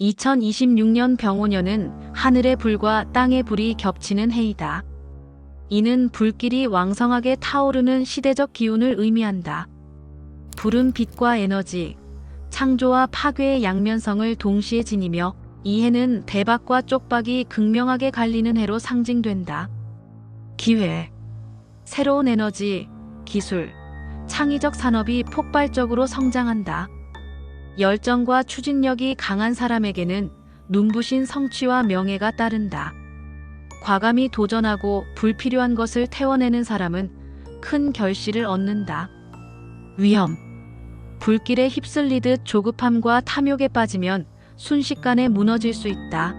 2026년 병오년은 하늘의 불과 땅의 불이 겹치는 해이다. 이는 불길이 왕성하게 타오르는 시대적 기운을 의미한다. 불은 빛과 에너지, 창조와 파괴의 양면성을 동시에 지니며 이 해는 대박과 쪽박이 극명하게 갈리는 해로 상징된다. 기회, 새로운 에너지, 기술, 창의적 산업이 폭발적으로 성장한다. 열정과 추진력이 강한 사람에게는 눈부신 성취와 명예가 따른다. 과감히 도전하고 불필요한 것을 태워내는 사람은 큰 결실을 얻는다. 위험. 불길에 휩쓸리듯 조급함과 탐욕에 빠지면 순식간에 무너질 수 있다.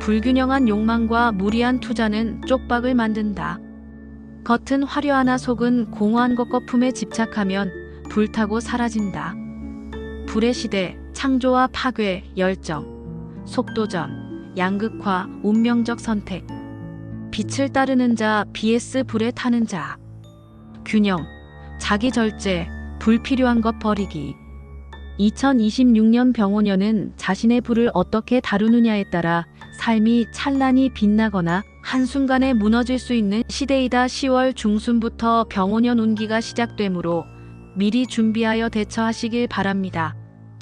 불균형한 욕망과 무리한 투자는 쪽박을 만든다. 겉은 화려하나 속은 공허한 것 거품에 집착하면 불타고 사라진다. 불의 시대, 창조와 파괴, 열정, 속도전, 양극화, 운명적 선택. 빛을 따르는 자, BS 불에 타는 자. 균형, 자기 절제, 불필요한 것 버리기. 2026년 병오년은 자신의 불을 어떻게 다루느냐에 따라 삶이 찬란히 빛나거나 한순간에 무너질 수 있는 시대이다 10월 중순부터 병오년 운기가 시작되므로 미리 준비하여 대처하시길 바랍니다.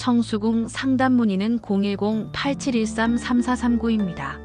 청수궁 상담 문의는 010-8713-3439입니다.